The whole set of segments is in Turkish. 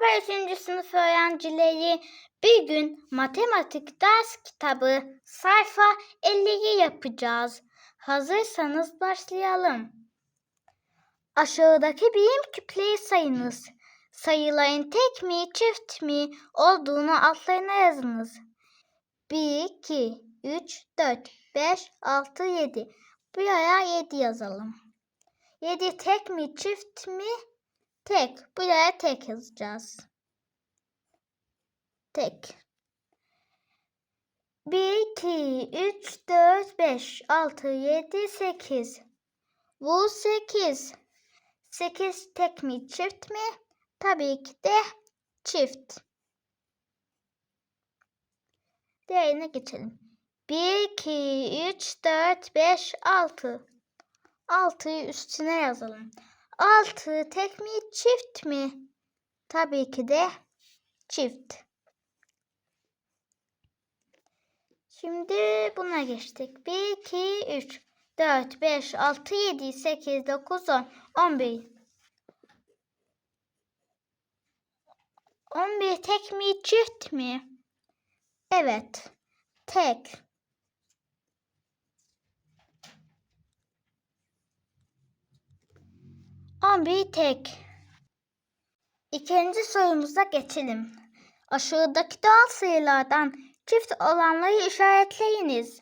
Merhaba 3. sınıf öğrencileri. Bir gün matematik ders kitabı sayfa 50'yi yapacağız. Hazırsanız başlayalım. Aşağıdaki birim küpleri sayınız. Sayıların tek mi çift mi olduğunu altlarına yazınız. 1, 2, 3, 4, 5, 6, 7. Buraya 7 yazalım. 7 tek mi çift mi? Tek. Buraya tek yazacağız. Tek. 1, 2, 3, 4, 5, 6, 7, 8. Bu 8. 8 tek mi çift mi? Tabii ki de çift. Diğerine geçelim. 1, 2, 3, 4, 5, 6. 6'yı üstüne yazalım. 6 tek mi çift mi? Tabii ki de çift. Şimdi buna geçtik. 1, 2, 3, 4, 5, 6, 7, 8, 9, 10, 11. 11 tek mi çift mi? Evet. Tek. On bir tek. İkinci sorumuza geçelim. Aşağıdaki doğal sayılardan çift olanları işaretleyiniz.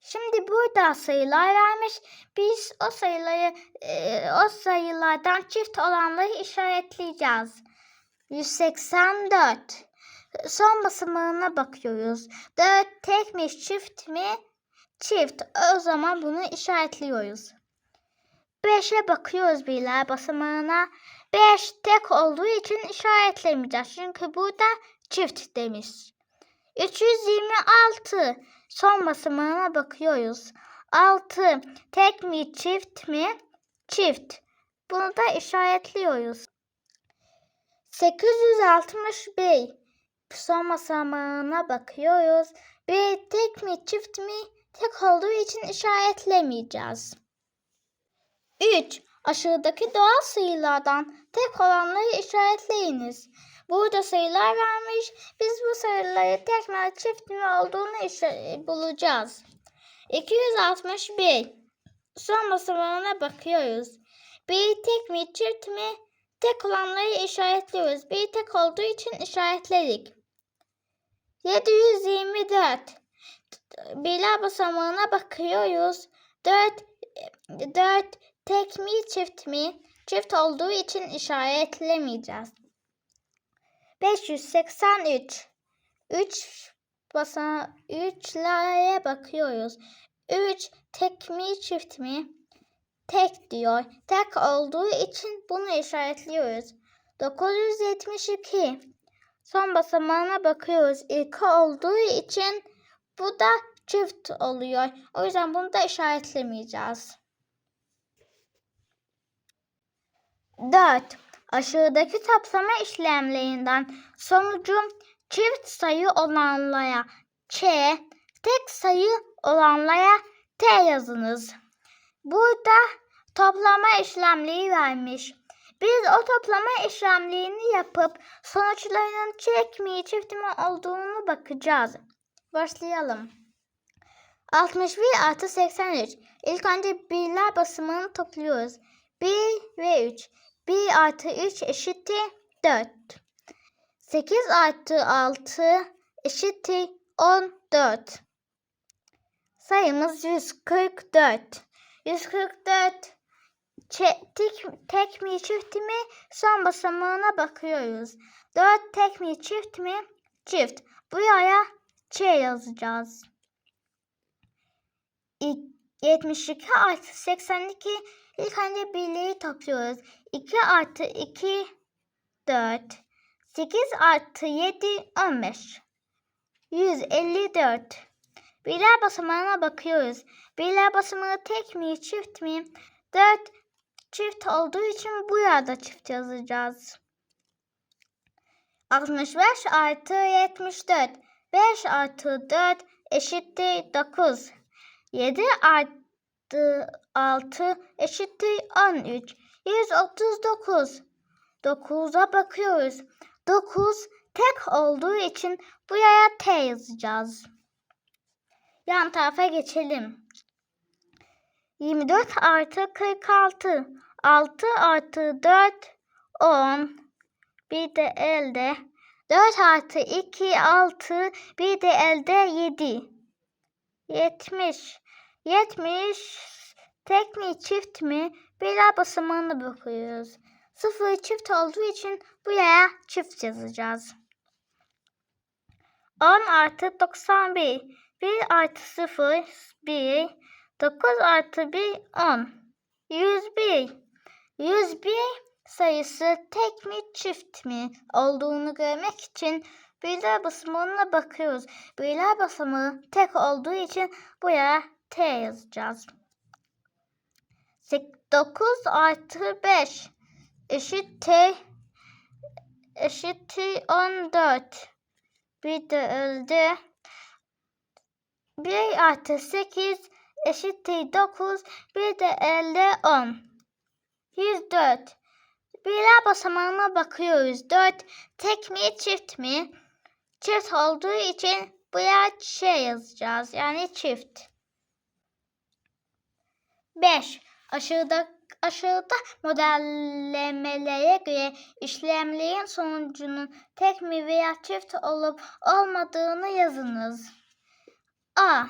Şimdi burada sayılar vermiş. Biz o sayıları e, o sayılardan çift olanları işaretleyeceğiz. 184. Son basamağına bakıyoruz. 4 tek mi çift mi? Çift. O zaman bunu işaretliyoruz. 5'e bakıyoruz birler basamağına. 5 tek olduğu için işaretlemeyeceğiz. Çünkü burada çift demiş. 326 son basamağına bakıyoruz. 6 tek mi çift mi? Çift. Bunu da işaretliyoruz. 861 son basamağına bakıyoruz. Bir tek mi çift mi? Tek olduğu için işaretlemeyeceğiz. 3. Aşağıdaki doğal sayılardan tek olanları işaretleyiniz. Burada sayılar vermiş. Biz bu sayıları tek mi çift mi olduğunu bulacağız. 261. Son basamağına bakıyoruz. Bir tek mi çift mi? Tek olanları işaretliyoruz. Bir tek olduğu için işaretledik. 724. Birler basamağına bakıyoruz. 4 4 tek mi çift mi? Çift olduğu için işaretlemeyeceğiz. 583 3 basa 3'lere bakıyoruz. 3 tek mi çift mi? Tek diyor. Tek olduğu için bunu işaretliyoruz. 972 son basamağına bakıyoruz. İlk olduğu için bu da çift oluyor. O yüzden bunu da işaretlemeyeceğiz. 4. Aşağıdaki toplama işlemlerinden sonucu çift sayı olanlara Ç, tek sayı olanlara T yazınız. Burada toplama işlemleri vermiş. Biz o toplama işlemlerini yapıp sonuçlarının çift mi çift mi olduğunu bakacağız. Başlayalım. 61 artı 83. İlk önce birler basamağını topluyoruz. 1 ve 3. 1 artı 3 eşittir 4. 8 artı 6 eşittir 14. Sayımız 144. 144 tek, tek mi çift mi son basamağına bakıyoruz. 4 tek mi çift mi? Çift. Buraya Ç yazacağız. 72 artı 82 ilk önce birliği topluyoruz. 2 artı 2 4 8 artı 7 15 154 Birler basamağına bakıyoruz. Birler basamağı tek mi çift mi? 4 çift olduğu için bu yerde çift yazacağız. 65 artı 74 5 artı 4 eşittir 9. 7 artı 6 eşittir 13. 139. 9'a bakıyoruz. 9 tek olduğu için buraya T yazacağız. Yan tarafa geçelim. 24 artı 46. 6 artı 4 10. Bir de elde 4 artı 2 6. Bir de elde 7. 70. 70 tek mi çift mi? Birer basamağına bakıyoruz. Sıfır çift olduğu için buraya çift yazacağız. 10 artı 91. 1 artı 0 1. 9 artı 1 10. 101. 101 sayısı tek mi çift mi olduğunu görmek için birler basamağına bakıyoruz. Birler basamağı tek olduğu için buraya T yazacağız. 9 artı 5 eşittir eşittir 14. Bir de öldü. 1 artı 8 eşittir 9. Bir de elde 10. 104. Birler basamağına bakıyoruz. 4 tek mi çift mi? Çift olduğu için buraya şey yazacağız. Yani çift. 5. Aşağıda aşağıda modellemelere göre işlemlerin sonucunun tek mi veya çift olup olmadığını yazınız. A.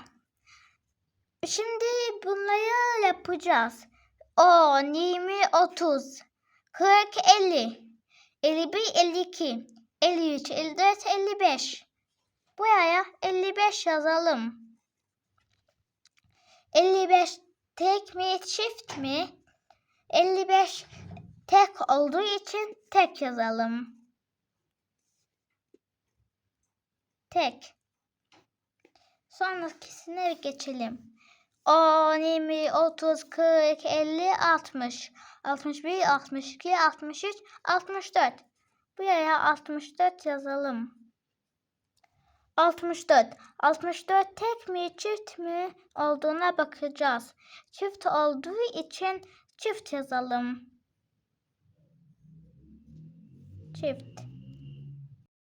Şimdi bunları yapacağız. 10, 20, 30, 40, 50, 51, 52, 53, 54, 55. Buraya 55 yazalım. 55 tek mi çift mi? 55 tek olduğu için tek yazalım. Tek. Sonrakisine geçelim. 10, 20, 30, 40, 50, 60, 61, 62, 63, 64. Buraya 64 yazalım. 64. 64 tek mi çift mi olduğuna bakacağız. Çift olduğu için çift yazalım. Çift.